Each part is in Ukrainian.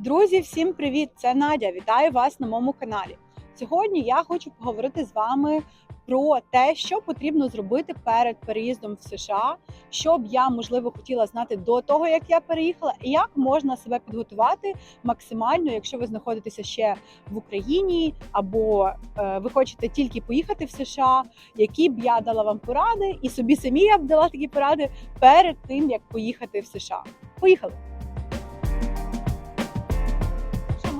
Друзі, всім привіт! Це Надя. Вітаю вас на моєму каналі. Сьогодні я хочу поговорити з вами про те, що потрібно зробити перед переїздом в США, що б я можливо хотіла знати до того, як я переїхала, і як можна себе підготувати максимально, якщо ви знаходитеся ще в Україні, або е, ви хочете тільки поїхати в США, які б я дала вам поради, і собі самі я б дала такі поради перед тим, як поїхати в США. Поїхали!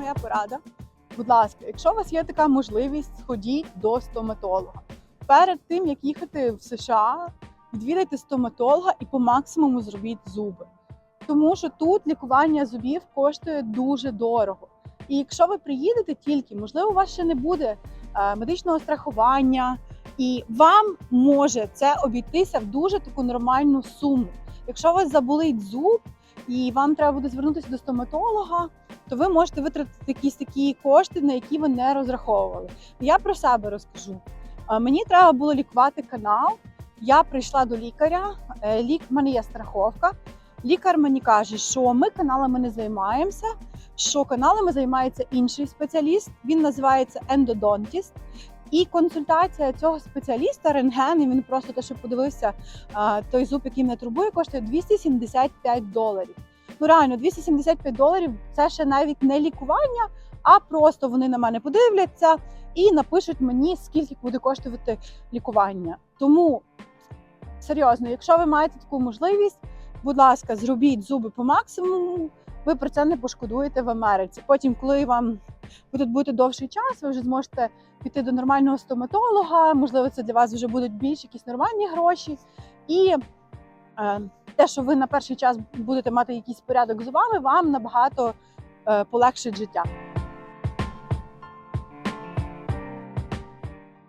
Моя порада. Будь ласка, якщо у вас є така можливість, сходіть до стоматолога. Перед тим як їхати в США, відвідайте стоматолога і по максимуму зробіть зуби. Тому що тут лікування зубів коштує дуже дорого. І якщо ви приїдете тільки, можливо, у вас ще не буде е, медичного страхування, і вам може це обійтися в дуже таку нормальну суму. Якщо у вас заболить зуб і вам треба буде звернутися до стоматолога, то ви можете витратити якісь такі кошти, на які ви не розраховували. Я про себе розкажу. Мені треба було лікувати канал. Я прийшла до лікаря. е, Лік в мене є страховка. Лікар мені каже, що ми каналами не займаємося, що каналами займається інший спеціаліст. Він називається ендодонтіст. І консультація цього спеціаліста рентген, і він просто те, що подивився той зуб, який мене турбує, коштує 275 доларів. Ну реально, 275 доларів це ще навіть не лікування, а просто вони на мене подивляться і напишуть мені, скільки буде коштувати лікування. Тому серйозно, якщо ви маєте таку можливість, будь ласка, зробіть зуби по максимуму. Ви про це не пошкодуєте в Америці. Потім, коли вам тут будете довший час, ви вже зможете піти до нормального стоматолога. Можливо, це для вас вже будуть більш якісь нормальні гроші. І те, що ви на перший час будете мати якийсь порядок з зубами, вам набагато е, полегшить життя.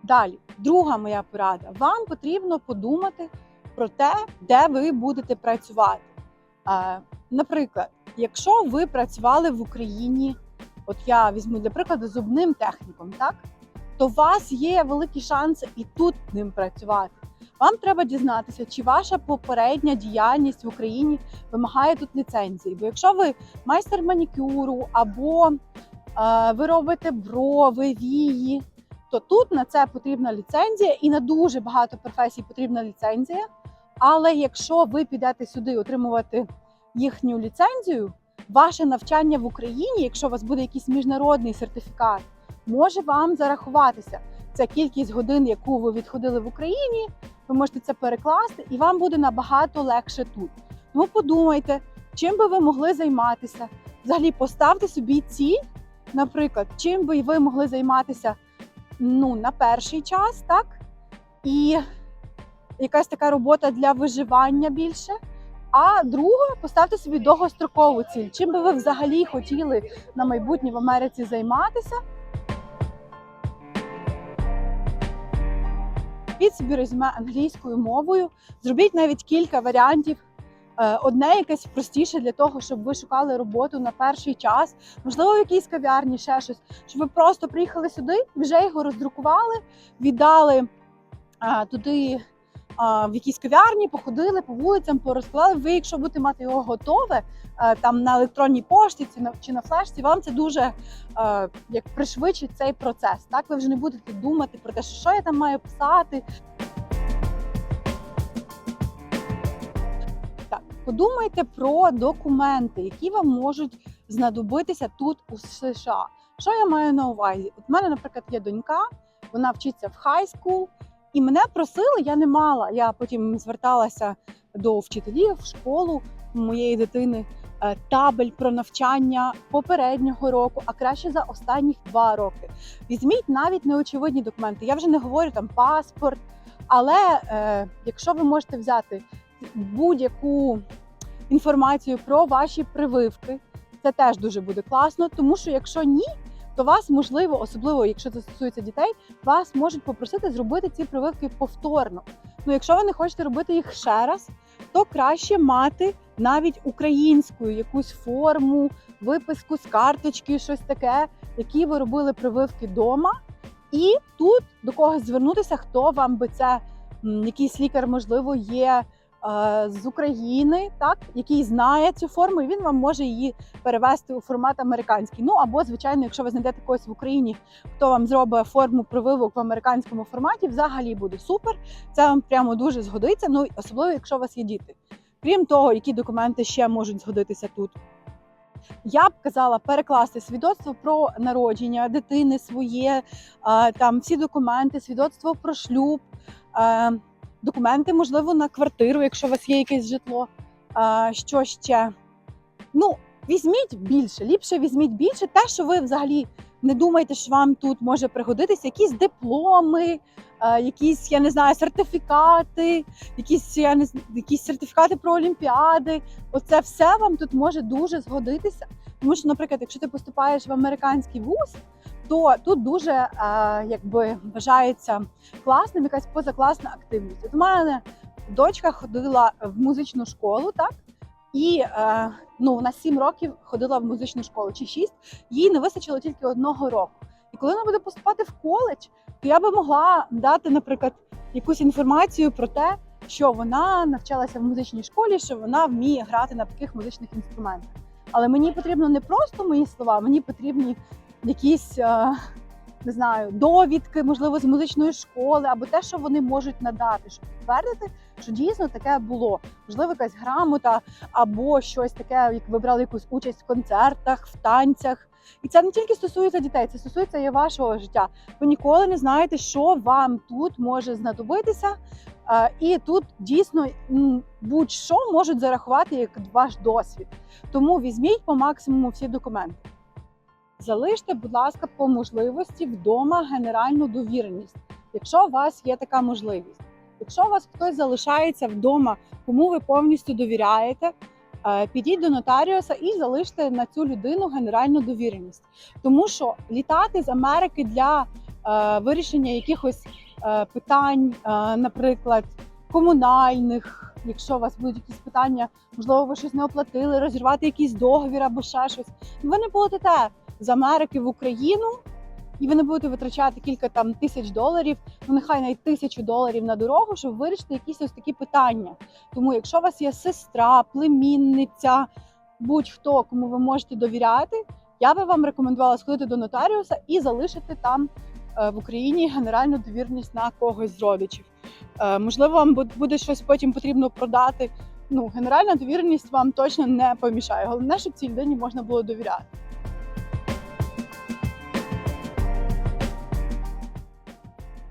Далі, друга моя порада. Вам потрібно подумати про те, де ви будете працювати. Е, наприклад, якщо ви працювали в Україні, от я візьму для прикладу зубним техніком, так то у вас є великі шанси і тут ним працювати. Вам треба дізнатися, чи ваша попередня діяльність в Україні вимагає тут ліцензії. Бо якщо ви майстер манікюру або е, ви робите брови, вії, то тут на це потрібна ліцензія, і на дуже багато професій потрібна ліцензія. Але якщо ви підете сюди отримувати їхню ліцензію, ваше навчання в Україні, якщо у вас буде якийсь міжнародний сертифікат, може вам зарахуватися. Це кількість годин, яку ви відходили в Україні. Ви можете це перекласти, і вам буде набагато легше тут. Тому подумайте, чим би ви могли займатися. Взагалі поставте собі ціль, наприклад, чим би ви могли займатися ну, на перший час, так? І якась така робота для виживання більше. А друге, поставте собі довгострокову ціль. Чим би ви взагалі хотіли на майбутнє в Америці займатися? Зробіть собі резюме англійською мовою, зробіть навіть кілька варіантів. Е, Одне якесь простіше для того, щоб ви шукали роботу на перший час, можливо, в якійсь кав'ярні, ще щось, щоб ви просто приїхали сюди, вже його роздрукували, віддали а, туди в якійсь кав'ярні, походили по вулицям, порозклали. Ви, якщо будете мати його готове е, там на електронній пошті чи на, флешці, вам це дуже е, як пришвидшить цей процес. Так ви вже не будете думати про те, що, я там маю писати. Так, подумайте про документи, які вам можуть знадобитися тут у США. Що я маю на увазі? От в мене, наприклад, є донька, вона вчиться в хай скул, і мене просили, я не мала. Я потім зверталася до вчителів в школу моєї дитини. е, Табель про навчання попереднього року, а краще за останніх два роки. Візьміть навіть неочевидні документи. Я вже не говорю там паспорт, але е, якщо ви можете взяти будь-яку інформацію про ваші прививки, це теж дуже буде класно, тому що якщо ні, то вас можливо, особливо якщо це стосується дітей, вас можуть попросити зробити ці прививки повторно. Ну, якщо ви не хочете робити їх ще раз, то краще мати навіть українською якусь форму, виписку з карточки, щось таке, які ви робили прививки вдома. І тут до когось звернутися, хто вам би це, якийсь лікар, можливо, є з України, так який знає цю форму, і він вам може її перевести у формат американський. Ну або, звичайно, якщо ви знайдете когось в Україні, хто вам зробить форму прививок в американському форматі, взагалі буде супер. Це вам прямо дуже згодиться. Ну особливо, якщо у вас є діти. Крім того, які документи ще можуть згодитися тут. Я б казала перекласти свідоцтво про народження дитини своє, е, там всі документи, свідоцтво про шлюб, е, документи, можливо, на квартиру, якщо у вас є якесь житло. Е, Що ще? Ну, візьміть більше, ліпше візьміть більше, те, що ви взагалі не думаєте, що вам тут може пригодитися, якісь дипломи, якісь, я не знаю, сертифікати, якісь я не якісь сертифікати про олімпіади. Оце все вам тут може дуже згодитися. Тому що, наприклад, якщо ти поступаєш в американський вуз, то тут дуже е, якби вважається класним якась позакласна активність. От у мене дочка ходила в музичну школу, так і е, ну вона 7 років ходила в музичну школу чи 6, їй не вистачило тільки одного року. І коли вона буде поступати в коледж, то я би могла дати, наприклад, якусь інформацію про те, що вона навчалася в музичній школі, що вона вміє грати на таких музичних інструментах. Але мені потрібно не просто мої слова, мені потрібні якісь е, не знаю, довідки, можливо, з музичної школи, або те, що вони можуть надати, щоб підтвердити, що дійсно таке було. Можливо, якась грамота, або щось таке, як ви брали якусь участь в концертах, в танцях. І це не тільки стосується дітей, це стосується і вашого життя. Ви ніколи не знаєте, що вам тут може знадобитися. Е, І тут дійсно будь-що можуть зарахувати як ваш досвід. Тому візьміть по максимуму всі документи. Залиште, будь ласка, по можливості вдома генеральну довіреність, якщо у вас є така можливість. Якщо у вас хтось залишається вдома, кому ви повністю довіряєте, е, підіть до нотаріуса і залиште на цю людину генеральну довіреність. Тому що літати з Америки для е, вирішення якихось е, питань, наприклад, комунальних, якщо у вас будуть якісь питання, можливо, ви щось не оплатили, розірвати якийсь договір або ще щось. Ви не полетите з Америки в Україну, і ви не будете витрачати кілька там тисяч доларів, ну нехай навіть тисячу доларів на дорогу, щоб вирішити якісь ось такі питання. Тому, якщо у вас є сестра, племінниця, будь-хто, кому ви можете довіряти, я би вам рекомендувала сходити до нотаріуса і залишити там е, в Україні генеральну довірність на когось з родичів. Е, Можливо, вам буде щось потім потрібно продати. Ну, генеральна довіреність вам точно не помішає. Головне, щоб цій людині можна було довіряти.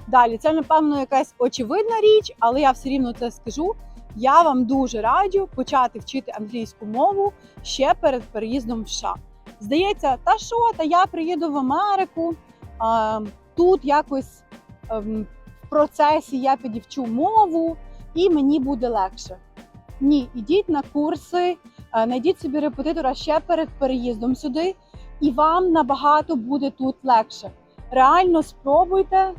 Далі, це напевно якась очевидна річ, але я все рівно це скажу. Я вам дуже раджу почати вчити англійську мову ще перед переїздом в США. Здається, та що, та я приїду в Америку, а, тут якось ем, процесі я підівчу мову і мені буде легше. Ні, ідіть на курси, е, знайдіть собі репетитора ще перед переїздом сюди, і вам набагато буде тут легше. Реально спробуйте е,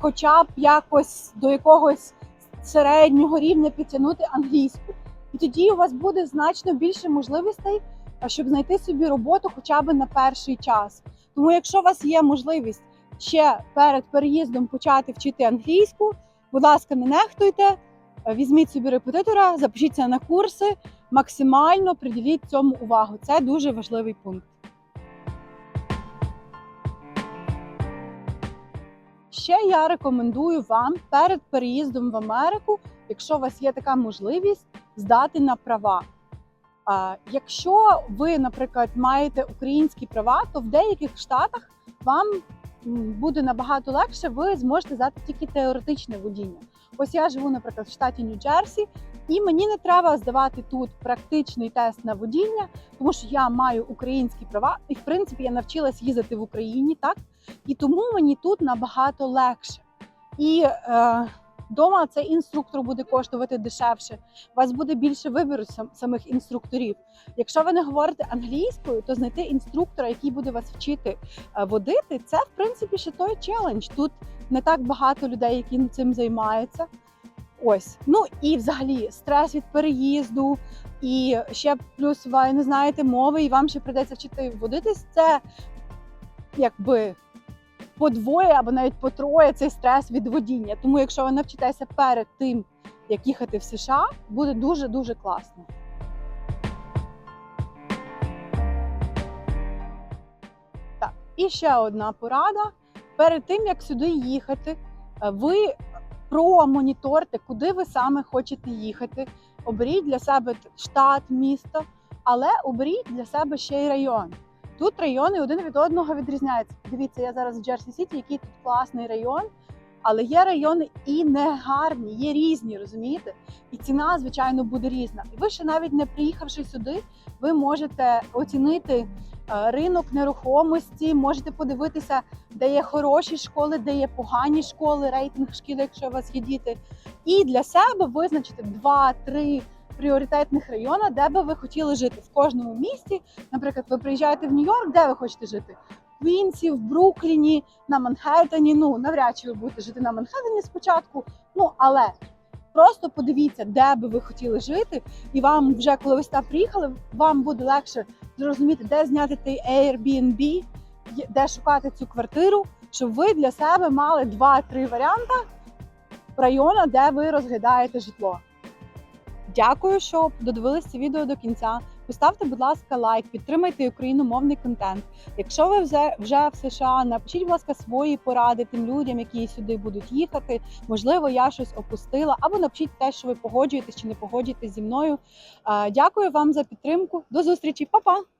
хоча б якось до якогось середнього рівня підтягнути англійську. І тоді у вас буде значно більше можливостей, е, щоб знайти собі роботу хоча б на перший час. Тому, якщо у вас є можливість ще перед переїздом почати вчити англійську, будь ласка, не нехтуйте, візьміть собі репетитора, запишіться на курси, максимально приділіть цьому увагу. Це дуже важливий пункт. Ще я рекомендую вам перед переїздом в Америку, якщо у вас є така можливість, здати на права. Якщо ви, наприклад, маєте українські права, то в деяких штатах вам буде набагато легше, ви зможете здати тільки теоретичне водіння. Ось я живу, наприклад, в штаті Нью-Джерсі, і мені не треба здавати тут практичний тест на водіння, тому що я маю українські права, і в принципі я навчилась їздити в Україні, так і тому мені тут набагато легше. І е, Дома цей інструктор буде коштувати дешевше. У вас буде більше вибору сам- самих інструкторів. Якщо ви не говорите англійською, то знайти інструктора, який буде вас вчити е, водити, це в принципі ще той челендж. Тут не так багато людей, які цим займаються. Ось, ну і взагалі стрес від переїзду, і ще плюс ви не знаєте мови, і вам ще прийдеться вчити водитись. Це якби подвоє або навіть потроє цей стрес від водіння. Тому, якщо ви навчитеся перед тим, як їхати в США, буде дуже дуже класно. Так, і ще одна порада. Перед тим як сюди їхати, е, ви промоніторте, куди ви саме хочете їхати. Оберіть для себе штат, місто, але оберіть для себе ще й район. Тут райони один від одного відрізняються. Дивіться, я зараз в Джерсі Сіті, який тут класний район. Але є райони і не гарні, є різні, розумієте? І ціна, звичайно, буде різна. І ви ще навіть не приїхавши сюди, ви можете оцінити е, ринок нерухомості, можете подивитися, де є хороші школи, де є погані школи, рейтинг шкіл, якщо у вас є діти. І для себе визначити два-три пріоритетних райони, де би ви хотіли жити в кожному місті. Наприклад, ви приїжджаєте в Нью-Йорк, де ви хочете жити? В Квінсі, в Брукліні, на Манхеттені. Ну навряд чи ви будете жити на Манхеттені спочатку. Ну але просто подивіться, де би ви хотіли жити, і вам вже коли ви сюди приїхали, вам буде легше зрозуміти, де зняти той Airbnb, де шукати цю квартиру, щоб ви для себе мали два-три варіанти району, де ви розглядаєте житло. Дякую, що додивилися відео до кінця. Поставте, будь ласка, лайк, підтримайте україномовний контент. Якщо ви вже, вже в США, напишіть, будь ласка, свої поради тим людям, які сюди будуть їхати. Можливо, я щось опустила, або напишіть те, що ви погоджуєтесь чи не погоджуєтесь зі мною. Е, Дякую вам за підтримку. До зустрічі, Па-па!